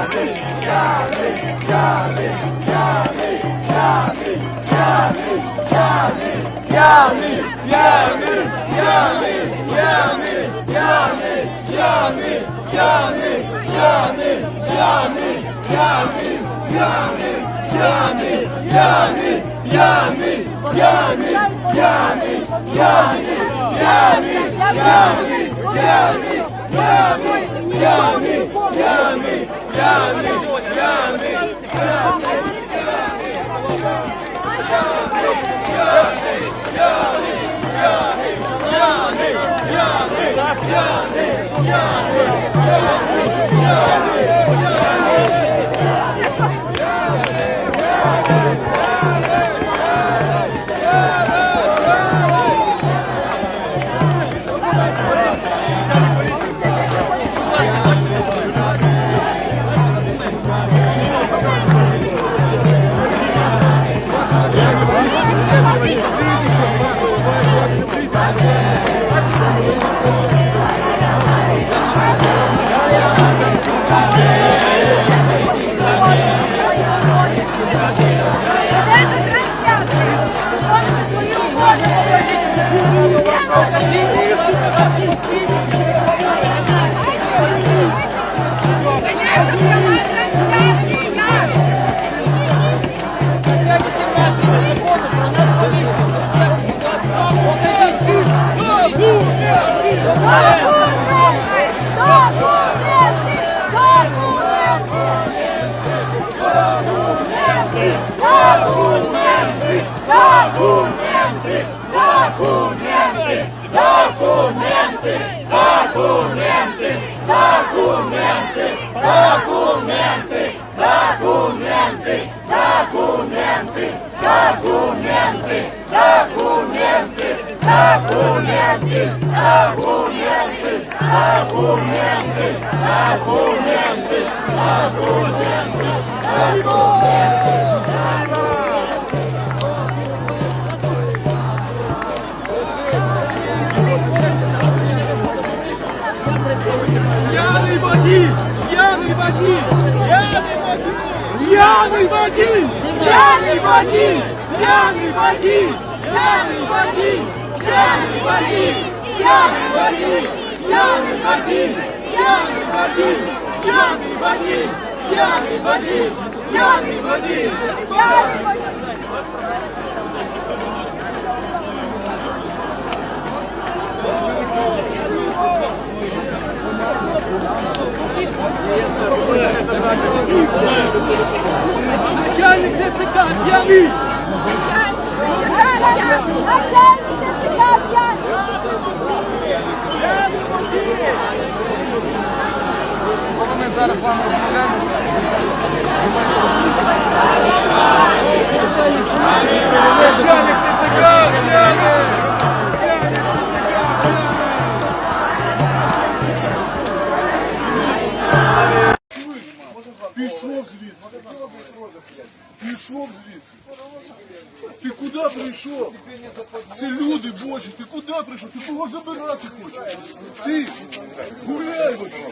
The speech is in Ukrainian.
Ями, ями, ями, ями, ями, ями, ями, П'яний Водій! П'яний водій! П'яний водій! П'яний водій! П'яний водій! П'яний водій! П'яний водій! П'яний водій! П'яний водій! П'яний водій! П'яний водій! П'яний водій! П'яний водій! П'яний водій! П'яний водій! Начальник ТЦК п'яний! Ми зараз з вами розмовляємо. Начальник Пішов звідси. Пішов звідси. Ти куди прийшов? Це люди божі, ти куди прийшов? Ти кого забирати хочеш? Ти гуляй вообще.